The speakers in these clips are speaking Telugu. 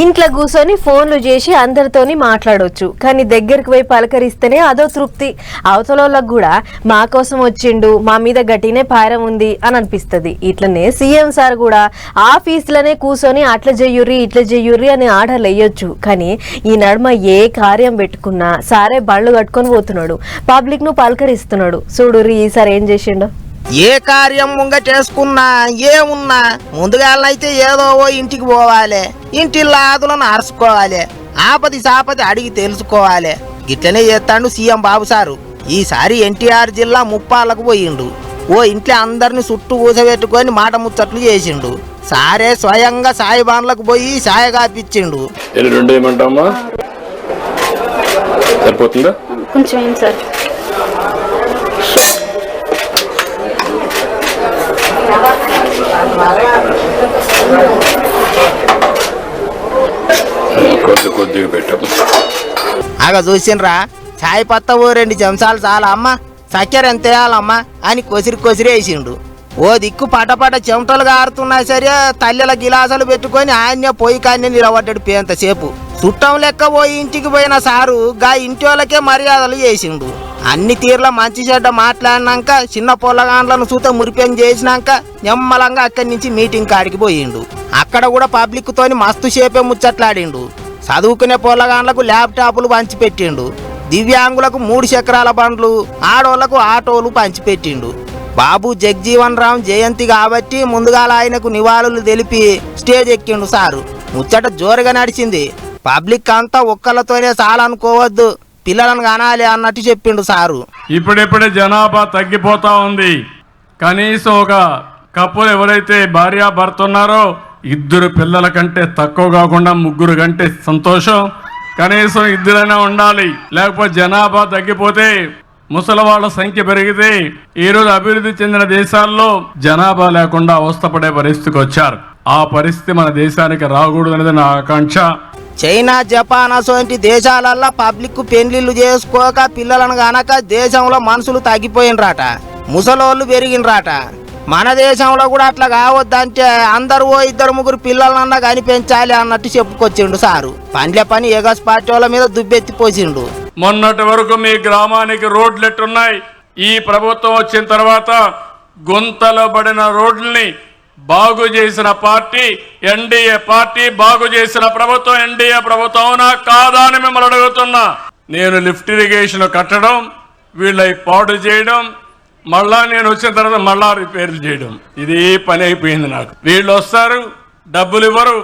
ఇంట్లో కూర్చొని ఫోన్లు చేసి అందరితోని మాట్లాడొచ్చు. కానీ దగ్గరికి పోయి పలకరిస్తేనే అదో తృప్తి. అవతలోళ్ళకు కూడా మా కోసం వచ్చిండు మా మీద గట్టినే పారం ఉంది అని అనిపిస్తుంది. ఇట్లనే సీఎం సార్ కూడా ఆఫీస్లోనే కూర్చొని అట్లా చెయ్యుర్రి ఇట్లా చెయ్యుర్రి అని ఆర్డర్లు వేయొచ్చు. కానీ ఈ నడుమ ఏ కార్యం పెట్టుకున్నా సారే బళ్ళు కట్టుకొని పోతున్నాడు. పబ్లిక్ను పలకరిస్తున్నాడు. చూడుర్రి ఈసారి ఏం చేసిండో? ఏ కార్యం ముంగటేసుకున్నా ఏమున్నా ముందుగాలనైతే ఏదో ఓ ఇంటికి పోవాలి. ఇంటి లాదులను అరుచుకోవాలి ఆపది సాపది అడిగి తెలుసుకోవాలి. గిట్లనే చేస్తాడు సీఎం బాబు సారు. ఈసారి ఎన్టీఆర్ జిల్లా ముప్పాలకు పోయిండు. ఓ ఇంట్లో అందరిని చుట్టూ కూసబెట్టుకొని మాట ముచ్చట్లు చేసిండు. సారే స్వయంగా సాయిబాన్లకు పోయి సాయ కాపిచ్చిండు ఎన్ని రెండు ఏమంటామా సరిపోతుందా? కొంచెం సార్. కొద్ది కొద్దిగా పెట్టాము ఆగ చూసిండ్రా. చాయ్ పత్త ఓ రెండు చెంచాలు చాలా అమ్మ. చక్కెర ఎంత వేయాలమ్మా అని కొసిరి కొసిరి వేసిండు. ఓ దిక్కు పటపట చెమటలు గారుతున్నా సరే తల్లెల గిలాసులు పెట్టుకొని ఆయన్నే పోయి కానీ నిలబడ్డాడు పేంతసేపు చుట్టం లెక్క పోయి ఇంటికి పోయిన సారు గా ఇంటి వాళ్ళకే మర్యాదలు చేసిండు. అన్ని తీర్ల మంచి చెడ్డ మాట్లాడినాక చిన్న పొలగాండ్లను సూత మురిపెం చేసినాక నిమ్మలంగా అక్కడి నుంచి మీటింగ్ కాడికి పోయిండు. అక్కడ కూడా పబ్లిక్తోని మస్తు షేపే ముచ్చట్లాడిండు. చదువుకునే పొలగాండ్లకు ల్యాప్టాప్లు పంచిపెట్టిండు. దివ్యాంగులకు మూడు చక్రాల బండ్లు ఆడోళ్ళకు ఆటోలు పంచిపెట్టిండు. బాబు జగ్జీవన్ రామ్ జయంతి కాబట్టి ముందుగాల ఆయనకు నివాళులు తెలిపి స్టేజ్ ఎక్కిండు సారు. ముచ్చట జోరుగా నడిచింది. పబ్లిక్ అంతా ఒక్కళ్ళతోనే చాలనుకోవద్దు. పిల్లలను కానాలి అన్నట్టు చెప్పిండు సారు. ఇప్పుడిప్పుడే జనాభా తగ్గిపోతా ఉంది. కనీసం ఒక కప్పులు ఎవరైతే భార్య భర్త ఉన్నారో ఇద్దరు పిల్లల కంటే తక్కువ కాకుండా ముగ్గురు కంటే సంతోషం. కనీసం ఇద్దరైనా ఉండాలి. లేకపోతే జనాభా తగ్గిపోతే ముసలి వాళ్ళ సంఖ్య పెరిగితే ఈరోజు అభివృద్ధి చెందిన దేశాల్లో జనాభా లేకుండా అవస్థపడే పరిస్థితికి వచ్చారు. ఆ పరిస్థితి మన దేశానికి రాకూడదనేది నా ఆకాంక్ష. చైనా జపాన్ అసోంటి దేశాలల్లో పబ్లిక్ పెళ్ళిళ్ళు చేసుకోక పిల్లలను గనక దేశంలో మనుషులు తగ్గిపోయినరాట ముసలోళ్ళు పెరిగినరాట. మన దేశంలో కూడా అట్లా కావద్దంటే అందరూ ఓ ఇద్దరు ముగ్గురు పిల్లలన్నా కనిపించాలి అన్నట్టు చెప్పుకొచ్చిండు సారు. పండ్ల పని ఎగస్ పార్టీ వాళ్ళ మీద దుబ్బెత్తిపోసిండు. మొన్నటి వరకు మీ గ్రామానికి రోడ్లు ఎట్టున్నాయి ఈ ప్రభుత్వం వచ్చిన తర్వాత గుంతలో పడిన రోడ్లని బాగు చేసిన పార్టీ ఎన్డీఏ పార్టీ బాగు చేసిన ప్రభుత్వం ఎన్డీఏ ప్రభుత్వం అవునా కాదా అని మిమ్మల్ని అడుగుతున్నా. నేను లిఫ్ట్ ఇరిగేషన్ కట్టడం వీళ్ళ పాడు చేయడం మళ్ళా నేను వచ్చిన తర్వాత మళ్ళా రిపేర్లు చేయడం. ఇది పని అయిపోయింది నాకు. వీళ్ళు వస్తారు డబ్బులు ఇవ్వరు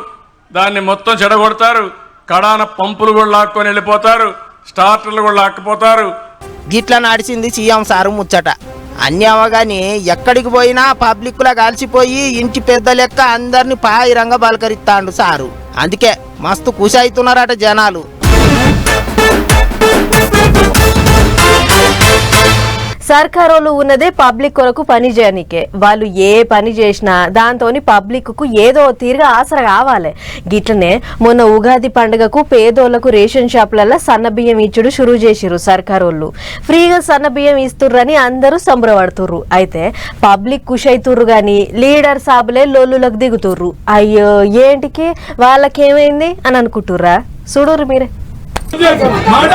దాన్ని మొత్తం చెడగొడతారు కడాన పంపులు కూడా లాక్కొని వెళ్ళిపోతారు స్టార్టర్లు కూడా లాక్కపోతారు. గిట్లా నడిచింది సీఎం సారు ముచ్చట. అన్ని అవగాని ఎక్కడికి పోయినా పబ్లిక్లో కాల్చిపోయి కలిసిపోయి ఇంటి పెద్ద లెక్క అందరిని పాయిరంగా బలకరిస్తాండు సారు. అందుకే మస్తు ఖుషి అవుతున్నారట జనాలు. సర్కారోళ్ళు ఉన్నదే పబ్లిక్ కొరకు పని చేయనికే. వాళ్ళు ఏ పని చేసినా దాంతోని పబ్లిక్కు ఏదో తీరుగా ఆసర కావాలి. గిట్లనే మొన్న ఉగాది పండుగకు పేదోళ్ళకు రేషన్ షాపులలో సన్న బియ్యం ఇచ్చుడు షురూ చేసిరు సర్కారోళ్ళు. ఫ్రీగా సన్న బియ్యం ఇస్తుర్రని అందరూ సంబరపడుతుర్రు. అయితే పబ్లిక్ కుష్ అవుతుర్రు కానీ లీడర్ సాబులే లోల్లులకు దిగుతుర్రు. అయ్యో ఏంటికి? వాళ్ళకేమైంది? అని అనుకుంటుర్రా చూడుర్రు మీరే. మాట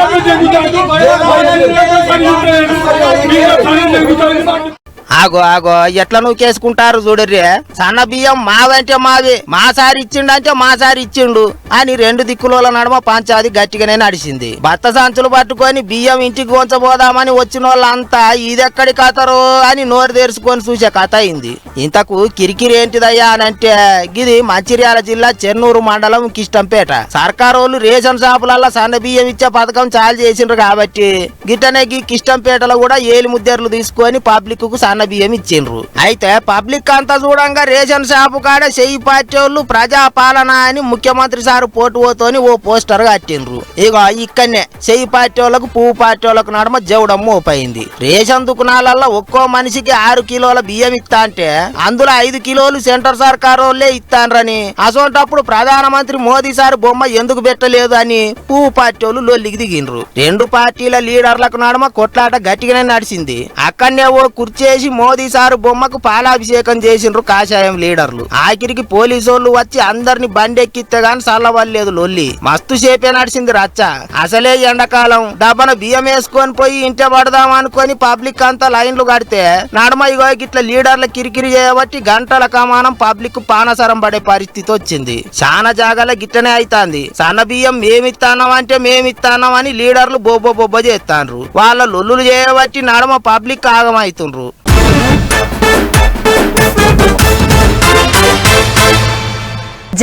జరుగుతాడు ఆగో ఆగో ఎట్లా నువ్వు కేసుకుంటారు చూడర్రే? సన్న బియ్యం మావంటే మావి మా సారి ఇచ్చిండంటే మా సారి ఇచ్చిండు అని రెండు దిక్కుల నడమ పంచాది గట్టిగానే నడిచింది. భర్త సంచులు పట్టుకొని బియ్యం ఇంటికి ఉంచబోదామని వచ్చిన వాళ్ళంతా ఇదెక్కడి కథరు? అని నోరు తెరుచుకొని చూసే కథ అయింది. ఇంతకు కిరికిరి ఏంటిదయ్యా అని అంటే గిది మంచిర్యాల జిల్లా చెన్నూరు మండలం కిష్టంపేట. సర్కారోళ్ళు రేషన్ షాపులల్లో సన్న బియ్యం ఇచ్చే పథకం చాలు చేసిండ్రు కాబట్టి గిట్టనే కిష్టంపేటలో కూడా ఏలి ముద్దర్లు తీసుకొని పబ్లిక్కు అన్న బియ్యం ఇచ్చిండ్రు. అయితే పబ్లిక్ అంతా చూడంగా రేషన్ షాపు కాడ చెయ్యి పార్టీ వాళ్ళు ప్రజా పాలన అని ముఖ్యమంత్రి సారు పోటుపోతోని ఓ పోస్టర్ కట్టిండ్రు. ఇగో ఇక్కడనే చెయ్యి పార్టీ వాళ్ళకు పువ్వు పార్టీ వాళ్ళకు నడుమ జవడం మోపైంది. రేషన్ దుకాణాలలో ఒక్కో మనిషికి ఆరు కిలోల బియ్యం ఇస్తా అంటే అందులో ఐదు కిలోలు సెంటర్ సర్కార్ వాళ్ళే ఇస్తానరని అసోంటప్పుడు ప్రధానమంత్రి మోదీ సార్ బొమ్మ ఎందుకు పెట్టలేదు అని పువ్వు పార్టీ వాళ్ళు లొల్లికి దిగిండ్రు. రెండు పార్టీల లీడర్లకు నడుమ కొట్లాట గట్టిగానే నడిచింది. అక్కడనే ఓ కుర్చేసి మోదీ సారు బొమ్మకు పాలాభిషేకం చేసిండ్రు కాషాయం లీడర్లు. ఆఖరికి పోలీసోళ్ళు వచ్చి అందరిని బండెక్కిస్తే గాని చల్లవల్లేదు లొల్లి. మస్తు సేపే నడిచింది రచ్చ. అసలే ఎండాకాలం. డబ్బన బియ్యం వేసుకొని పోయి ఇంట పడదాం అనుకొని పబ్లిక్ అంతా లైన్లు కడితే నడమ ఇగో గిట్ల లీడర్ల కిరికిరి చేయబట్టి గంటల కమానం పబ్లిక్ పానసరం పడే పరిస్థితి వచ్చింది. చాలా జాగాల గిట్టనే అవుతాంది సన్న బియ్యం మేమిస్తానం అంటే మేమిస్తానం అని లీడర్లు బొబ్బ బొబ్బ చేస్తాన్రు వాళ్ళ లొల్లులు చేయబట్టి నడమ పబ్లిక్ ఆగమవుతుండ్రు Bye.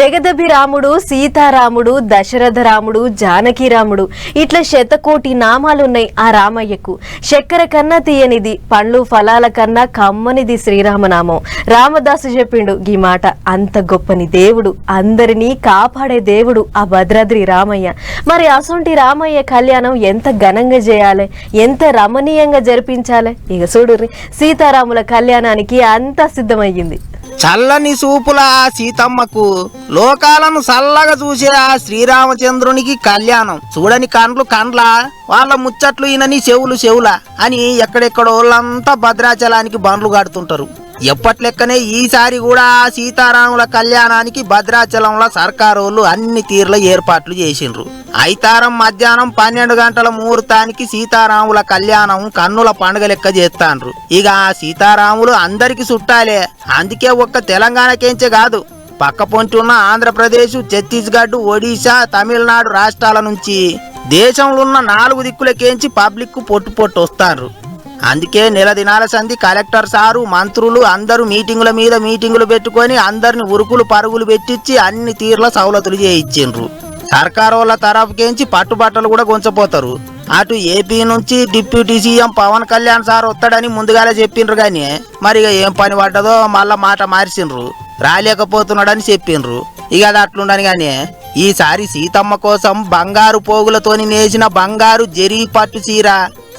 జగదభి రాముడు సీతారాముడు దశరథ రాముడు జానకి రాముడు. ఇట్లా శతకోటి నామాలున్నాయి ఆ రామయ్యకు. చక్కెర కన్నా తీయనిది పండ్లు ఫలాల కన్నా కమ్మనిది శ్రీరామనామం. రామదాసు చెప్పిండు ఈ మాట అంత గొప్పని దేవుడు అందరినీ కాపాడే దేవుడు ఆ భద్రాద్రి రామయ్య. మరి అసొంటి రామయ్య కళ్యాణం ఎంత ఘనంగా చేయాలి? ఎంత రమణీయంగా జరిపించాలి? ఇక చూడు సీతారాముల కళ్యాణానికి అంతా సిద్ధమయ్యింది. చల్లని సూపుల ఆ సీతమ్మకు లోకాలను చల్లగా చూసే ఆ శ్రీరామచంద్రునికి కళ్యాణం. చూడని కండ్లు కండ్ల వాళ్ళ ముచ్చట్లు ఈయనని చెవులు చెవుల అని ఎక్కడెక్కడోళ్ళంతా భద్రాచలానికి బండ్లు కడుతుంటారు ఎప్పట్లెక్కనే ఈసారి కూడా సీతారాముల కళ్యాణానికి భద్రాచలంలో సర్కారోళ్ళు అన్ని తీర్ల ఏర్పాట్లు చేసిండ్రు. ఐతారం మధ్యాహ్నం పన్నెండు గంటల ముహూర్తానికి సీతారాముల కళ్యాణం కన్నుల పండుగ లెక్క చేస్తాండ్రు. ఇక సీతారాములు అందరికి చుట్టాలే. అందుకే ఒక్క తెలంగాణకేంచే కాదు. పక్క పొంటి ఉన్న ఆంధ్రప్రదేశ్ ఛత్తీస్గఢ్ ఒడిశా తమిళనాడు రాష్ట్రాల నుంచి దేశంలో ఉన్న నాలుగు దిక్కులకేంచి పబ్లిక్ పొట్టు పొట్టు వస్తారు అందుకే నెల దినాల సంధి కలెక్టర్ సారు మంత్రులు అందరూ మీటింగుల మీద మీటింగులు పెట్టుకొని అందరిని ఉరుకులు పరుగులు పెట్టించి అన్ని తీర్ల సవలతులు చేయించిండ్రు సర్కారు వాళ్ళ తరఫుకేంచి పట్టుబట్టలు కూడా గుంచపోతారు అటు ఏపీ నుంచి deputy CM Pawan Kalyan sir వస్తాడని ముందుగానే చెప్పిండ్రు కానీ మరి ఇక ఏం పని పడ్డదో మళ్ళా మాట మార్చిండ్రు. రాలేకపోతున్నాడని చెప్పిండ్రు. ఇక అది అట్లుండని కానీ ఈసారి సీతమ్మ కోసం బంగారు పోగులతోని నేసిన బంగారు జరీ పట్టు చీర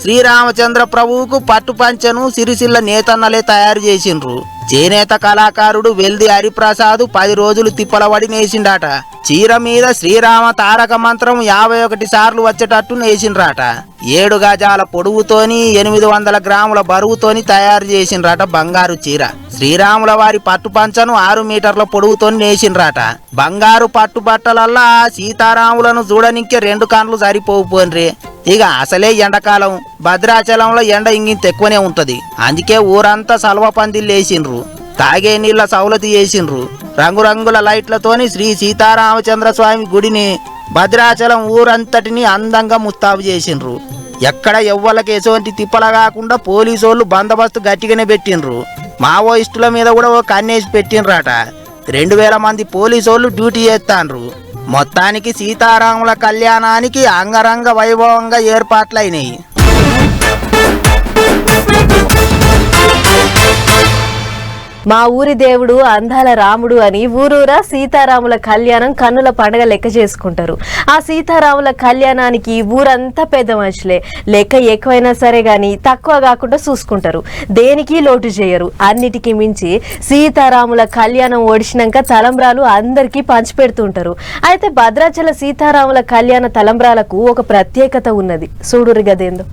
శ్రీరామచంద్ర ప్రభువుకు పట్టుపంచను సిరిసిల్ల నేతన్నలే తయారు చేసిండ్రు. చేనేత కళాకారుడు వెల్ది హరిప్రసాద్ పది రోజులు తిప్పలబడి నేసిండాట. చీర మీద శ్రీరామ తారక మంత్రం యాభై ఒకటి సార్లు వచ్చేటట్టు నేసిండ్రాట. ఏడు గజాల పొడుగుతోని ఎనిమిది వందల గ్రాముల బరువుతోని తయారు చేసిండ్రాట బంగారు చీర. శ్రీరాముల వారి పట్టు పంచను ఆరు మీటర్ల పొడుగుతోని నేసిండ్రాట. బంగారు పట్టు బట్టలల్లా సీతారాములను చూడనికే రెండు కండ్లు సరిపోవు పోన్రి. ఇక అసలే ఎండాకాలం. భద్రాచలంలో ఎండ ఇంగింత ఎక్కువనే ఉంటుంది. అందుకే ఊరంతా సలవ పందిళ్ళు వేసిండ్రు. తాగే నీళ్ళ సవలతి చేసిండ్రు. రంగురంగుల లైట్లతోని శ్రీ సీతారామచంద్ర స్వామి గుడిని భద్రాచలం ఊరంతటిని అందంగా ముస్తాబు చేసిండ్రు. ఎక్కడ ఎవ్వలకి ఎటువంటి తిప్పల కాకుండా పోలీసోళ్ళు బందోబస్తు గట్టిగానే పెట్టిండ్రు. మావోయిస్టుల మీద కూడా ఓ కన్నేసి పెట్టిండ్రట. రెండు వేల మంది పోలీసోళ్ళు డ్యూటీ చేస్తాండ్రు. మొత్తానికి సీతారాముల కళ్యాణానికి అంగరంగ వైభవంగా ఏర్పాట్లయినాయి మా ఊరి దేవుడు అందాల రాముడు అని ఊరూరా సీతారాముల కళ్యాణం కన్నుల పండగ లెక్క చేసుకుంటారు. ఆ సీతారాముల కళ్యాణానికి ఊరంతా పెద్ద మనుషులే. లెక్క ఎక్కువైనా సరే గాని తక్కువ కాకుండా చూసుకుంటారు. దేనికి లోటు చేయరు. అన్నిటికీ మించి సీతారాముల కళ్యాణం ఓడిచినాక తలంబ్రాలు అందరికీ పంచిపెడుతుంటారు అయితే భద్రాచల సీతారాముల కళ్యాణ తలంబ్రాలకు ఒక ప్రత్యేకత ఉన్నది. చూడురు గదేందో.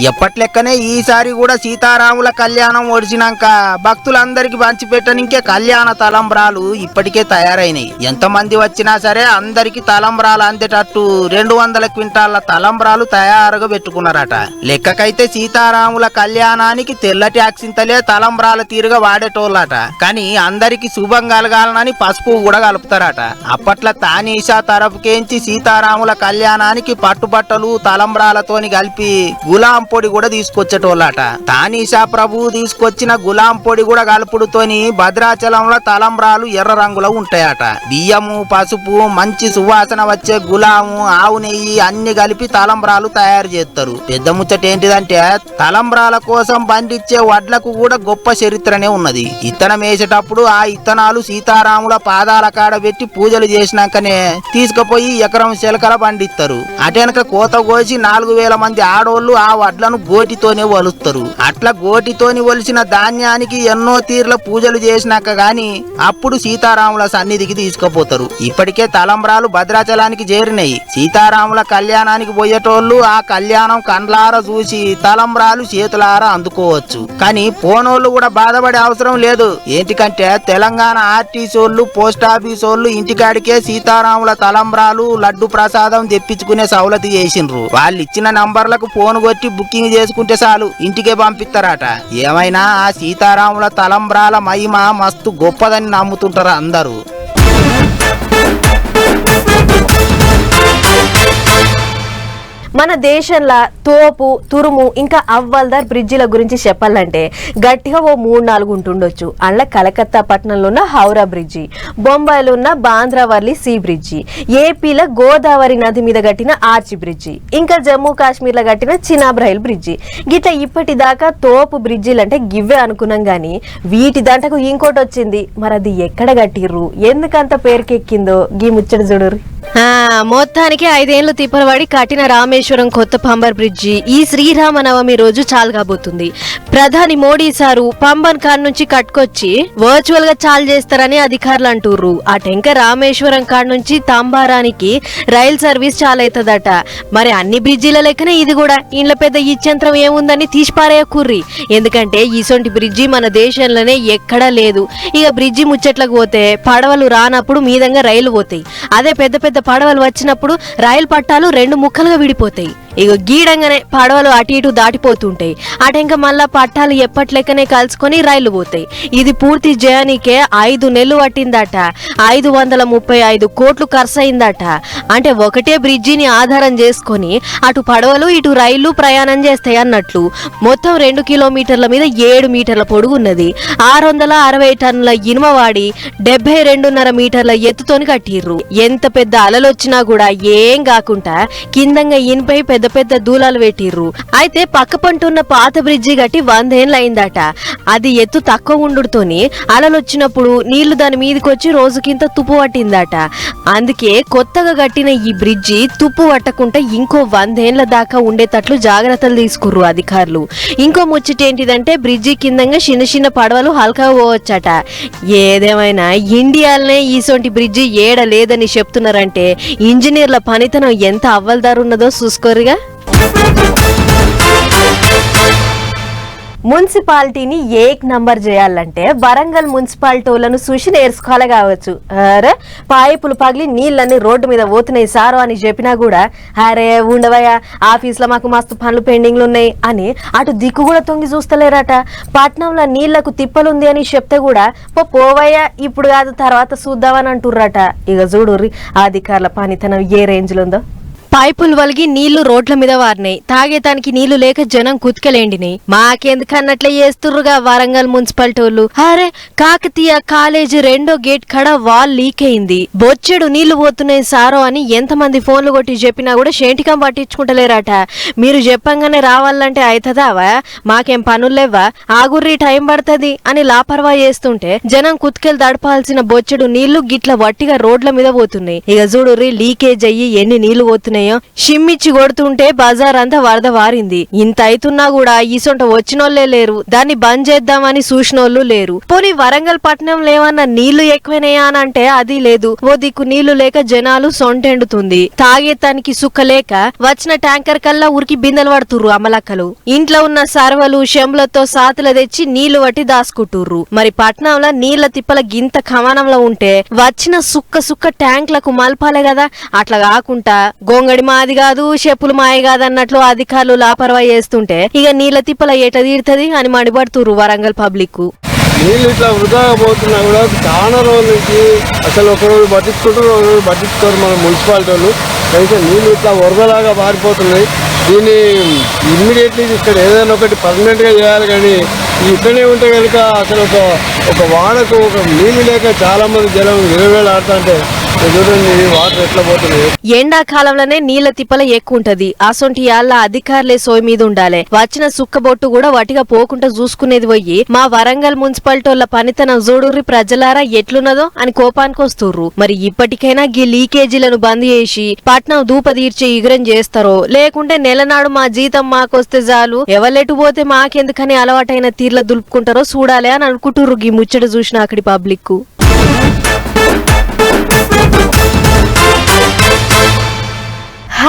ఎప్పట్లెక్కనే ఈసారి కూడా సీతారాముల కళ్యాణం ఒడిచినాక భక్తులందరికి పంచిపెట్టనికే కళ్యాణ తలంబ్రాలు ఇప్పటికే తయారైనాయి. ఎంతమంది వచ్చినా సరే అందరికి తలంబ్రాలు అందేటట్టు రెండు వందల క్వింటాల తలంబ్రాలు తయారుగా పెట్టుకున్నారట. లెక్కకైతే సీతారాముల కళ్యాణానికి తెల్ల ట్యాక్సింతలే తలంబ్రాల తీరుగా వాడేటోళ్ళట. కానీ అందరికి శుభం కలగాలనని పసుపు కూడా కలుపుతారట. అప్పట్లో తానీషా తరఫుకేంచి సీతారాముల కళ్యాణానికి పట్టుబట్టలు తలంబ్రాలతోని కలిపి గులాం పొడి కూడా తీసుకొచ్చేటోళ్ళట. తానీషా ప్రభు తీసుకొచ్చిన గులాం పొడి కూడా కలుపుడుతోని భద్రాచలంలో తలంబ్రాలు ఎర్ర రంగులో ఉంటాయట. బియ్యము పసుపు మంచి సువాసన వచ్చే గులాము ఆవు నెయ్యి అన్ని కలిపి తలంబ్రాలు తయారు చేస్తారు. పెద్ద ముచ్చట ఏంటిదంటే తలంబ్రాల కోసం పండించే వడ్లకు కూడా గొప్ప చరిత్రనే ఉన్నది. ఇత్తనం వేసేటప్పుడు ఆ ఇత్తనాలు సీతారాముల పాదాల కాడ పెట్టి పూజలు చేసినాకనే తీసుకుపోయి ఎకరం చిలకల పండిస్తారు అటెనక కోత కోసి నాలుగు వేల మంది ఆడోళ్ళు ఆ వడ్లను గోటితోనే వలుస్తారు. అట్లా గోటితోని వలిసిన ధాన్యానికి ఎన్నో తీర్ల పూజలు చేసినాక గాని అప్పుడు సీతారాముల సన్నిధికి తీసుకుపోతారు. ఇప్పటికే తలంబ్రాలు భద్రాచలానికి చేరినాయి. సీతారాముల కళ్యాణానికి పోయేటోళ్ళు ఆ కళ్యాణం కండ్లార చూసి తలంబ్రాలు చేతులారా అందుకోవచ్చు. కానీ పోనోళ్ళు కూడా బాధపడే అవసరం లేదు. ఏంటికంటే తెలంగాణ ఆర్టీసీ వాళ్ళు పోస్ట్ ఆఫీస్ వాళ్ళు ఇంటికాడికే సీతారాముల తలంబ్రాలు లడ్డు ప్రసాదం తెప్పించుకునే సౌలతి చేసిండ్రు. వాళ్ళు ఇచ్చిన నంబర్లకు ఫోన్ కొట్టి బుకింగ్ చేసుకుంటే చాలు ఇంటికే పంపిస్తారట. ఏమైనా ఆ సీతారాముల తలంబ్రాల మహిమ మస్తు గొప్పదని నమ్ముతుంటారు అందరూ. మన దేశంలో తోపు తురుము ఇంకా అవ్వల్దార్ బ్రిడ్జిల గురించి చెప్పాలంటే గట్టిగా ఓ మూడు నాలుగు ఉంటుండొచ్చు. అందులో కలకత్తా పట్టణంలో ఉన్న హౌరా బ్రిడ్జి బొంబాయిలో ఉన్న బాంద్రావర్లి సీ బ్రిడ్జి ఏపీలో గోదావరి నది మీద కట్టిన ఆర్చి బ్రిడ్జి ఇంకా జమ్మూ కాశ్మీర్లో కట్టిన చినాబ్రైల్ బ్రిడ్జి. గిట్లా ఇప్పటిదాకా తోపు బ్రిడ్జిలు అంటే గివ్వే అనుకున్నాం కానీ వీటి దంటకు ఇంకోటి వచ్చింది. మరి అది ఎక్కడ కట్టిర్రు? ఎందుకంత పేరుకెక్కిందో? గీ ముచ్చట చూడరు మొత్తానికి ఐదేళ్ళు తిప్పలవాడి కట్టిన రామేశ్వరం కొత్త పంబర్ బ్రిడ్జి ఈ శ్రీరామనవమి రోజు చాలు కాబోతుంది ప్రధాని మోడీ సారు పంబన్ కాడ్ నుంచి కట్టుకొచ్చి వర్చువల్గా చాలు చేస్తారని అధికారులు అంటుర్రు. ఆ టెంక రామేశ్వరం కాడ్ నుంచి తాంబారానికి రైల్ సర్వీస్ చాలవుతుందట మరి అన్ని బ్రిడ్జిల లెక్కనే ఇది కూడా. ఇండ్ల పెద్ద ఇచ్చంత్రం ఏముందని తీసిపారేయకుర్రి. ఎందుకంటే ఈసొంటి బ్రిడ్జి మన దేశంలోనే ఎక్కడా లేదు. ఇక బ్రిడ్జి ముచ్చట్లకు పోతే పడవలు రానప్పుడు మీదంగా రైలు పోతాయి. అదే పెద్ద పెద్ద పడవలు వచ్చినప్పుడు రైలు పట్టాలు రెండు ముక్కలుగా విడిపోతాయి. State ఇక గీడంగానే పడవలు అటు ఇటు దాటిపోతుంటాయి. అటెంక మళ్ళా పట్టాలు ఎప్పట్లెక్కనే కలుసుకొని రైళ్ళు పోతాయి. ఇది పూర్తి జయానికే ఐదు నెలలు పట్టిందట. ఐదు వందల ముప్పై ఐదు కోట్లు ఖర్చు అయిందట అంటే ఒకటే బ్రిడ్జిని ఆధారం చేసుకొని అటు పడవలు ఇటు రైళ్ళు ప్రయాణం చేస్తాయి అన్నట్లు. మొత్తం రెండు కిలోమీటర్ల మీద ఏడు మీటర్ల పొడుగు ఉన్నది. ఆరు వందల అరవై టన్నుల ఇనుమ వాడి డెబ్బై రెండున్నర మీటర్ల ఎత్తుతోని కట్టిర్రు. ఎంత పెద్ద అలలు వచ్చినా కూడా ఏం కాకుండా కిందంగా ఇనుపై పెద్ద పెద్ద పెద్ద దూలాలు పెట్టిర్రు అయితే పక్క పంటున్న పాత బ్రిడ్జి గట్టి వందేళ్ళయిందట అది ఎత్తు తక్కువ ఉండుతోని అలలు వచ్చినప్పుడు నీళ్ళు దాని మీదకి వచ్చి రోజుకింత తుప్పు పట్టిందట. అందుకే కొత్తగా కట్టిన ఈ బ్రిడ్జి తుప్పు పట్టకుండా ఇంకో వందేళ్ళ దాకా ఉండేటట్లు జాగ్రత్తలు తీసుకుర్రు అధికారులు. ఇంకో ముచ్చట ఏంటిదంటే బ్రిడ్జి కిందంగా చిన్న చిన్న పడవలు హల్కా పోవచ్చట. ఏదేమైనా ఇండియాలోనే ఈసొంటి బ్రిడ్జి ఏడ లేదని చెప్తున్నారంటే ఇంజనీర్ల పనితనం ఎంత అవ్వలదారున్నదో చూసుకోరుగా మున్సిపాలిటీని ఏక్ నంబర్ చేయాలంటే వరంగల్ మున్సిపాలిటీలను చూసి నేర్చుకోవాలి కావచ్చు. అరే పైపులు పగిలి నీళ్ళని రోడ్డు మీద పోతున్నాయి సారు అని చెప్పినా కూడా అరే ఉండవయ్యా ఆఫీస్లో మాకు మస్తు పనులు పెండింగ్లు ఉన్నాయి అని అటు దిక్కు కూడా తొంగి చూస్తలేరట. పట్నంలో నీళ్ళకు తిప్పలుంది అని చెప్తే కూడా పో పోవయ్యా ఇప్పుడు కాదు తర్వాత చూద్దామని అంటుర్రట. ఇక చూడుర్రి అధికారుల పనితనం ఏ రేంజ్లో ఉందో. పైపులు వలిగి నీళ్ళు రోడ్ల మీద వారినాయి. తాగేతానికి నీళ్ళు లేక జనం కుతికలేండినాయి మాకెందుకన్నట్లే చేస్తుర్రుగా వరంగల్ మున్సిపాలిటీ వాళ్ళు అరే కాకతీయ కాలేజీ రెండో గేట్ కడ వాల్ లీక్ అయింది బొచ్చెడు నీళ్ళు పోతున్నాయి సారో అని ఎంతమంది ఫోన్లు కొట్టి చెప్పినా కూడా షేంటికం పట్టించుకుంటలేరట. మీరు చెప్పంగానే రావాలంటే అవుతుందావా మాకేం పనులేవా ఆగుర్రి టైం పడుతుంది అని లాపర్వా చేస్తుంటే జనం కుతికెలు తడపాల్సిన బొచ్చెడు నీళ్ళు గిట్ల వట్టిగా రోడ్ల మీద పోతున్నాయి. ఇక చూడుర్రి లీకేజ్ అయ్యి ఎన్ని నీళ్ళు పోతున్నాయి. షిమ్మిచ్చి కొడుతుంటే బజార్ అంతా వరద వారింది. ఇంత అయితున్నా కూడా ఈసొంట వచ్చినోళ్ళే లేరు. దాన్ని బంద్ చేద్దామని చూసినోళ్ళు లేరు. పోనీ వరంగల్ పట్టణంలో ఏమన్నా నీళ్ళు ఎక్కువైనాయా అని అంటే అది లేదు. ఓ దిక్కు నీళ్ళు లేక జనాలు సొంటెండుతుంది. తాగేతానికి సుక్క లేక వచ్చిన ట్యాంకర్ కల్లా ఉరికి బిందెలు పడుతుర్రు అమలక్కలు. ఇంట్లో ఉన్న సర్వలు షెంబులతో సాతుల తెచ్చి నీళ్ళు పట్టి దాసుకుంటుర్రు మరి పట్నంలో నీళ్ళ తిప్పల గింత కమానంలో ఉంటే వచ్చిన సుక్క సుక్క ట్యాంక్లకు మలపాలే కదా. అట్లా కాకుండా అంగడి మాది కాదు చెప్పులు మాయ కాదు అన్నట్లు అధికారులు లాపర్వా చేస్తుంటే ఇక నీళ్ళ తిప్పల ఎట తీరుతుంది అని మండిపడుతుర్రు వరంగల్ పబ్లిక్. నీళ్ళు ఇట్లా వృధాగా పోతున్నా కూడా చాలా రోజుల నుంచి అసలు ఒక రోజు పట్టించుకుంటారు ఒక రోజు పట్టించుకోరు మన మున్సిపాలిటీ వాళ్ళు. అయితే నీళ్ళు ఇట్లా వరదలాగా మారిపోతున్నాయి దీన్ని ఇమ్మీడియట్లీ ఇక్కడ ఏదైనా ఒకటి పర్మనెంట్గా చేయాలి కానీ ఇక్కడనే ఉంటే కనుక అసలు ఒక ఒక వాడకు ఒక నీళ్ళు లేక చాలా మంది జనం విలువేలు ఆడుతుంటే ఎండాకాలంలోనే నీళ్ళ తిప్పల ఎక్కువ ఉంటది అసొంటి యాళ్ళ అధికారులే సోయి మీద ఉండాలి. వచ్చిన సుక్కబొట్టు కూడా వాటిగా పోకుండా చూసుకునేది పోయి మా వరంగల్ మున్సిపాలిటీ పనితనం జోడూరి ప్రజలారా ఎట్లున్నదో అని కోపానికి వస్తుర్రు. మరి ఇప్పటికైనా గీ లీకేజీలను బంద్ చేసి పట్నం దూప తీర్చి ఇగురం చేస్తారో? లేకుంటే నెలనాడు మా జీతం మాకొస్తే చాలు. ఎవలెటు పోతే మాకెందుకని అలవాటైన తీర్ల దులుపుకుంటారో చూడాలి అని అనుకుంటుర్రు ఈ ముచ్చట చూసిన అక్కడి పబ్లిక్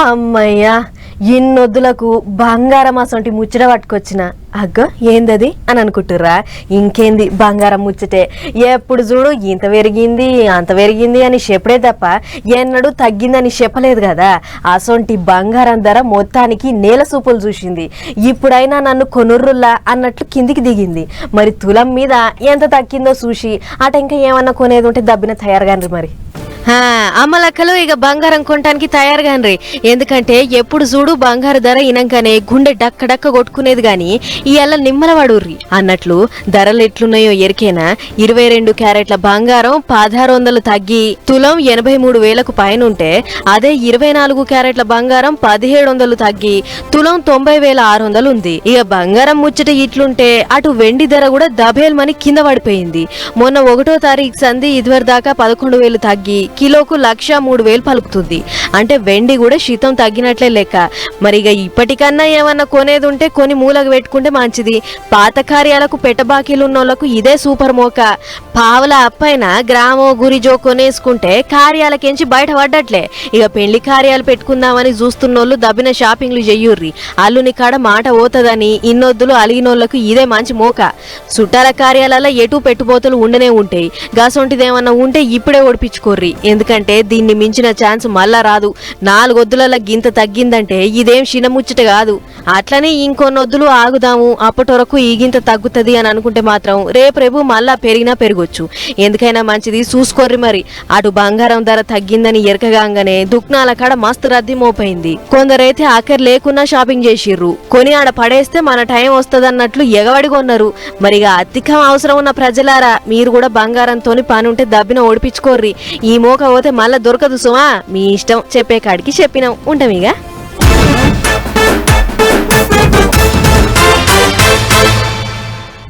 అమ్మయ్యా ఇన్నొద్దులకు బంగారం అసొంటి ముచ్చట పట్టుకొచ్చిన. అగ్గ ఏందది? అని అనుకుంటుర్రా? ఇంకేంది బంగారం ముచ్చటే? ఎప్పుడు చూడు ఇంత పెరిగింది అంత పెరిగింది అని చెప్పడే తప్ప ఎన్నడూ తగ్గిందని చెప్పలేదు కదా. అసొంటి బంగారం ధర మొత్తానికి నేల సూపులు చూసింది. ఇప్పుడైనా నన్ను కొనుర్రుల్లా అన్నట్లు కిందికి దిగింది. మరి తులం మీద ఎంత తగ్గిందో చూసి అట ఇంకా ఏమన్నా కొనేది ఉంటే దబ్బిన తయారుగాండ్రి మరి. అమ్మలక్కలు ఇక బంగారం కొనటానికి తయారుగానరి. ఎందుకంటే ఎప్పుడు చూడు బంగారు ధర ఇనంగానే గుండె డక్క డక్క కొట్టుకునేది గాని ఇవాళ నిమ్మలవాడుర్రి. అన్నట్లు ధరలు ఎట్లున్నాయో ఎరికేనా? ఇరవై రెండు క్యారెట్ల బంగారం పదహారు వందలు తగ్గి తులం ఎనభై మూడు వేలకు పైన ఉంటే అదే ఇరవై నాలుగు క్యారెట్ల బంగారం పదిహేడు వందలు తగ్గి తులం తొంభై వేల ఆరు వందలు ఉంది. ఇక బంగారం ముచ్చట ఇట్లుంటే అటు వెండి ధర కూడా దబేల్మని కింద పడిపోయింది. మొన్న ఒకటో తారీఖు సంధి ఇదివరి దాకా పదకొండు వేలు తగ్గి కిలోకు లక్ష మూడు వేలు పలుకుతుంది. అంటే వెండి కూడా శీతం తగ్గినట్లే లెక్క. మరి ఇక ఇప్పటికన్నా ఏమన్నా కొనేది ఉంటే కొని మూలకు పెట్టుకుంటే మంచిది. పాత కార్యాలకు పెట్టబాకీలు ఉన్నోళ్ళకు ఇదే సూపర్ మోక. పావుల అప్పైన గ్రామో గురిజో కొనేసుకుంటే కార్యాలకించి బయటపడ్డట్లే. ఇక పెళ్ళి కార్యాలు పెట్టుకుందామని చూస్తున్నోళ్ళు దబ్బిన షాపింగ్లు చెయ్యుర్రి అల్లుని కాడ మాట పోతుందని ఇన్నొద్దులు అలిగినోళ్ళకు ఇదే మంచి మోక. చుట్టాల కార్యాలలో ఎటు పెట్టుబోతులు ఉండనే ఉంటాయి. గాసొంటిదేమన్నా ఉంటే ఇప్పుడే ఓడిపించుకోర్రి. ఎందుకంటే దీన్ని మించిన ఛాన్స్ మళ్ళా రాదు. నాలుగొద్దులలో గింత తగ్గిందంటే ఇదేం చిన్నముచ్చట కాదు. అట్లనే ఇంకొన్నొద్దులు ఆగుదాము. అప్పటి వరకు ఈగింత తగ్గుతుంది అని అనుకుంటే మాత్రం రేపు మళ్ళా పెరిగినా పెరగొచ్చు. ఎందుకైనా మంచిది చూసుకోర్రి మరి. అటు బంగారం ధర తగ్గిందని ఎరకగానే దుక్నాల కాడ మస్తు రద్దీ మోపైంది. కొందరైతే ఆఖరి లేకున్నా షాపింగ్ చేసిర్రు. కొని ఆడ పడేస్తే మన టైం వస్తదన్నట్లు ఎగవడి కొన్నారు. మరిగా అధికం అవసరం ఉన్న ప్రజలారా మీరు కూడా బంగారంతోని పని ఉంటే దబ్బిన ఓడిపించుకోర్రి. ఈ మోక పోతే మళ్ళా దొరకదు సుమా. మీ ఇష్టం చెప్పే కాడికి చెప్పినాం. ఉంటామిగా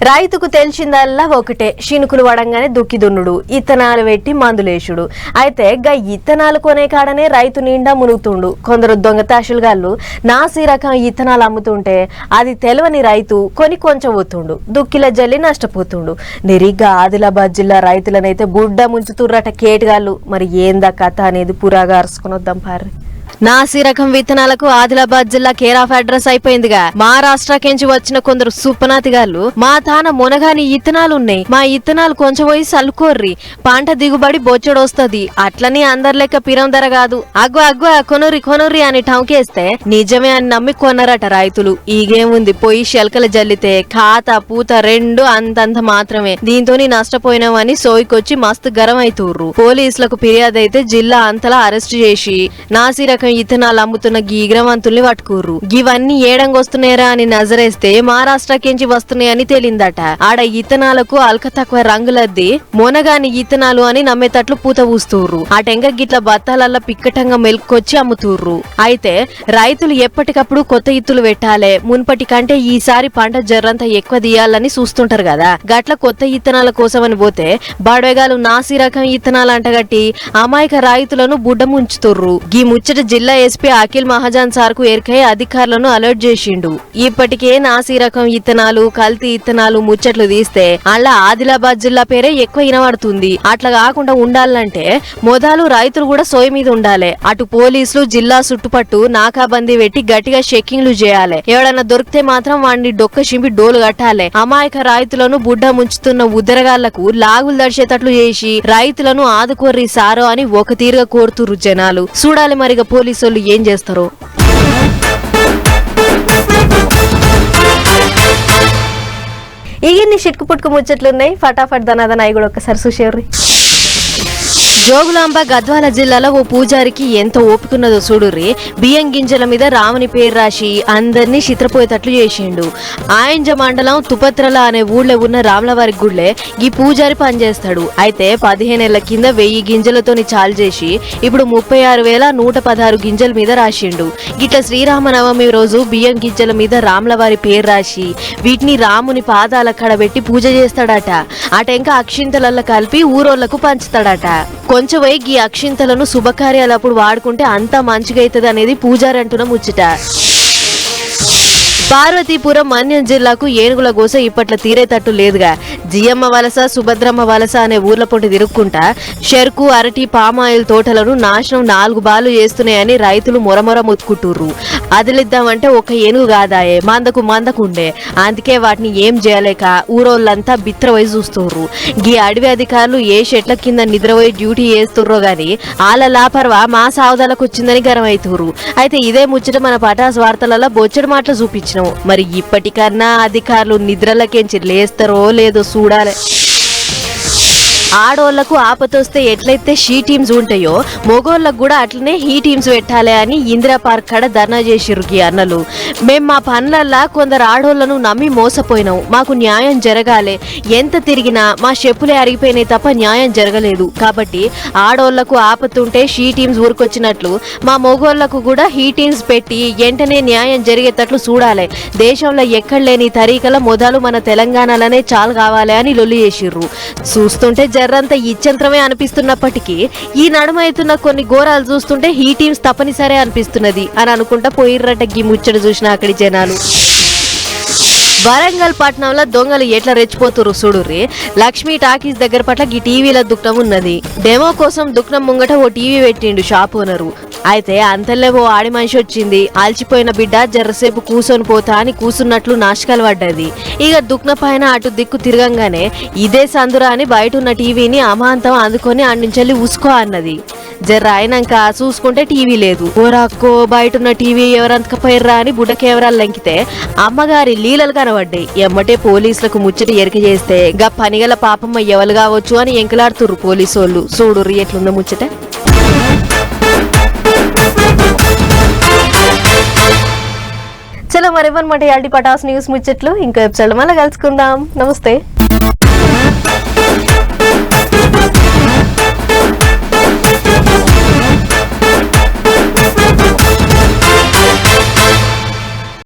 రైతుకు తెలిసిందల్లా ఒకటే శినుకులు వడంగానే దుక్కి దున్నుడు ఇత్తనాలు పెట్టి మందులేసుడు అయితే గా ఇత్తనాలు కొనే కాడనే రైతు నిండా మునుగుతుండు. కొందరు దొంగతాషులుగాళ్ళు నాసి రకం ఇత్తనాలు అమ్ముతుంటే అది తెలవని రైతు కొని కొంచెం పోతుండు దుక్కిల జల్లి నష్టపోతుండు. నిరిగ్గా ఆదిలాబాద్ జిల్లా రైతులనైతే బుడ్డ ముంచుతుర్రట కేటుగాళ్ళు. మరి ఏందా కథ అనేది పురాగా అరుసుకుని వద్దాం పార్రి. నాసి రకం విత్తనాలకు ఆదిలాబాద్ జిల్లా కేర్ ఆఫ్ అడ్రస్ అయిపోయిందిగా. మహారాష్ట్ర వచ్చిన కొందరు సుప్పనాతిగాళ్ళు మా తాన మునగాని ఇత్తనాలు ఉన్నాయి మా ఇత్తనాలు కొంచెం పోయి సల్లుకోర్రి పంట దిగుబడి బొచ్చడొస్తుంది. అట్లని అందరి లెక్క పిరం ధర కాదు. అగ్గు అగ్గు కొనురి కొనురి అని టంకేస్తే నిజమే అని నమ్మి కొన్నారట రైతులు. ఈగేముంది పోయి శెలకలు జల్లితే ఖాతా పూత రెండు అంతంత మాత్రమే. దీంతోని నష్టపోయినామని సోయికొచ్చి మస్తు గరం అవుతుర్రు పోలీసులకు ఫిర్యాదు అయితే జిల్లా అంతలా అరెస్ట్ చేసి నాసి రకం ఇథనాల్ అమ్ముతున్న గీగ్రవంతుల్ని పట్టుకుర్రు. ఇవన్నీ ఏడంగొస్తున్నాయరా అని నజరేస్తే మహారాష్ట్రకించి వస్తున్నాయని తేలిందట. ఆడ ఇథనాలకు అల్క తక్కువ రంగులద్ది మొనగాని ఇథనాలు అని నమ్మేటట్లు పూత పూస్తుర్రు. ఆ టెంక గిట్ల బత్తాలల్ల పిక్కటంగా మెలుకొచ్చి అమ్ముతుర్రు. అయితే రైతులు ఎప్పటికప్పుడు కొత్త ఇత్తులు పెట్టాలే మున్పటి కంటే ఈసారి పంట జర్రంతా ఎక్కువ తీయాలని చూస్తుంటారు కదా గట్ల కొత్త ఇత్తనాల కోసమని పోతే బాడవేగాలు నాసి రకం ఇత్తనాలు అంటగట్టి అమాయక రైతులను బుడ్డ ముంచుతుర్రు గీ ముచ్చట జిల్లా ఎస్పీ అఖిల్ మహాజాన్ సార్కు ఎరికై అధికారులను అలర్ట్ చేసిండు. ఇప్పటికే నాసి రకం ఇత్తనాలు కల్తీ ఇత్తనాలు ముచ్చట్లు తీస్తే అలా ఆదిలాబాద్ జిల్లా పేరే ఎక్కువ వినబడుతుంది అట్లా కాకుండా ఉండాలంటే మొదలు రైతులు కూడా సోయి మీద ఉండాలి. అటు పోలీసులు జిల్లా చుట్టుపట్టు నాకాబందీ పెట్టి గట్టిగా చెక్కింగ్లు చేయాలి. ఎవడన్నా దొరికితే మాత్రం వాడిని డొక్క చింపి డోలు కట్టాలి. అమాయక రైతులను బుడ్డ ముంచుతున్న ఉద్దరగాళ్ళకు లాగులు దడిచేటట్లు చేసి రైతులను ఆదుకోర్రి సారో అని ఒక తీరుగా కోరుతురు జనాలు. చూడాలి మరిగా పోలీసులు ఏం చేస్తారో? ఇన్ని షెట్కు పుట్టుకు ముచ్చట్లున్నాయి? ఫటాఫట్ దనాదనాయి కూడా ఒకసారి చూసేర్రి జోగులాంబ గద్వాల జిల్లాలో ఓ పూజారికి ఎంత ఓపికన్నదో చూడుర్రి బియ్యం గింజల మీద రాముని పేరు రాసి అందరినీ చిత్రపోయేటట్లు చేసిండు. ఆయంజ మండలం తుపత్రల అనే ఊళ్ళో ఉన్న రాములవారి గుళ్ళే ఈ పూజారి పనిచేస్తాడు. అయితే పదిహేనేళ్ళ కింద వెయ్యి గింజలతోని చాలు చేసి ఇప్పుడు ముప్పై ఆరు వేల నూట పదహారు గింజల మీద రాసిండు. గిట్ల శ్రీరామనవమి రోజు బియ్యం గింజల మీద రాములవారి పేరు రాసి వీటిని రాముని పాదాల కడబెట్టి పూజ చేస్తాడట. అటెంక అక్షింతలల్లో కలిపి ఊరోళ్ళకు పంచుతాడట. కొంచెం ఈ అక్షింతలను శుభకార్యాలప్పుడు వాడుకుంటే అంతా మంచిగా అవుతుంది అనేది పూజారి అంటున్న ముచ్చట. పార్వతీపురం మన్యం జిల్లాకు ఏనుగుల గోస ఇప్పట్లో తీరేటట్టు లేదుగా. జియమ్మ వలస సుభద్రమ్మ వలస అనే ఊర్ల పొంటి తిరుక్కుంటా చెరుకు అరటి పామాయిల్ తోటలను నాశనం నాలుగు బాలు చేస్తున్నాయని రైతులు మొరమొర ముత్తుకుంటుర్రు. అదిలిద్దామంటే ఒక ఏనుగు కాదాయే మందకు మందకుండే. అందుకే వాటిని ఏం చేయలేక ఊరోళ్ళంతా బిత్రవై చూస్తుర్రు. గీ అడవి అధికారులు ఏ చెట్ల కింద నిద్రపోయి డ్యూటీ చేస్తుర్రో గాని ఆల లాపర్వా మా సావదాలకు వచ్చిందని గరమైతుర్రు అయితే ఇదే ముచ్చట మన పటాస్ వార్తలలో బొచ్చడి మాటలు చూపించినాం మరి ఇప్పటికన్నా అధికారులు నిద్రలకేంచి లేస్తారో లేదో చూడాలి. ఆడోళ్ళకు ఆపతొస్తే ఎట్లయితే షీ టీమ్స్ ఉంటాయో మొగోళ్ళకు కూడా అట్లనే హీ టీమ్స్ పెట్టాలి అని ఇందిరా పార్క్ కాడ ధర్నా చేసిరు ఈ అన్నలు. మేము మా పనులల్లా కొందరు ఆడోళ్ళను నమ్మి మోసపోయినాం. మాకు న్యాయం జరగాలి. ఎంత తిరిగినా మా చెప్పులే అరిగిపోయినాయి తప్ప న్యాయం జరగలేదు. కాబట్టి ఆడోళ్ళకు ఆపతుంటే షీ టీమ్స్ ఊరికొచ్చినట్లు మా మొగోళ్ళకు కూడా హీ టీమ్స్ పెట్టి వెంటనే న్యాయం జరిగేటట్లు చూడాలి. దేశంలో ఎక్కడ లేని తరీకల మొదలు మన తెలంగాణలోనే చాలు కావాలి అని లొల్లి చేసిర్రు. చూస్తుంటే ఎర్రంతా ఇచ్చంత్రమే అనిపిస్తున్నప్పటికీ ఈ నడుమ అవుతున్న కొన్ని ఘోరాలు చూస్తుంటే ఈ టీమ్స్ తప్పనిసరే అనిపిస్తున్నది అని అనుకుంటా పోయిర్రట గీ ముచ్చట చూసిన అక్కడి జనాలు. వరంగల్ పట్టణంలో దొంగలు ఎట్లా రెచ్చిపోతురు చూడుర్రి? లక్ష్మీ టాకీస్ దగ్గర పట్ల ఈ టీవీల దుఃఖం ఉన్నది. డెమో కోసం దుఃఖం ముంగట ఓ టీవీ పెట్టిండు షాప్ ఓనరు. అయితే అంతలే ఓ ఆడి మనిషి వచ్చింది. ఆల్చిపోయిన బిడ్డ జర్రసేపు కూసొని పోతా అని కూసున్నట్లు నాశకాలు పడ్డది. ఇక దుఃఖ పైన అటు దిక్కు తిరగంగానే ఇదే సందురా అని బయట ఉన్న టీవీని అమాంతం అందుకొని ఆడించెల్లి ఉసుకో అన్నది. జర్ర అయినాక చూసుకుంటే టీవీ లేదు. ఓరాక్కో బయట ఉన్న టీవీ ఎవరంతకపోయిర్రా అని బుడ్డ కేవరాలు లంకితే అమ్మగారి లీలలు కనబడ్డాయి. ఎమ్మటే పోలీసులకు ముచ్చట ఎరిక చేస్తే గా పనిగల పాపమ్మ ఎవరు కావచ్చు అని ఎంకలాడుతుర్రు పోలీసోళ్ళు. చూడు ఎట్లుందో ముచ్చట. చలో మరివన్నమాట యాల్టీ పటాస్ న్యూస్ ముచ్చట్లు. ఇంకో ఎపిసోడ్ మళ్ళీ కలుసుకుందాం. నమస్తే.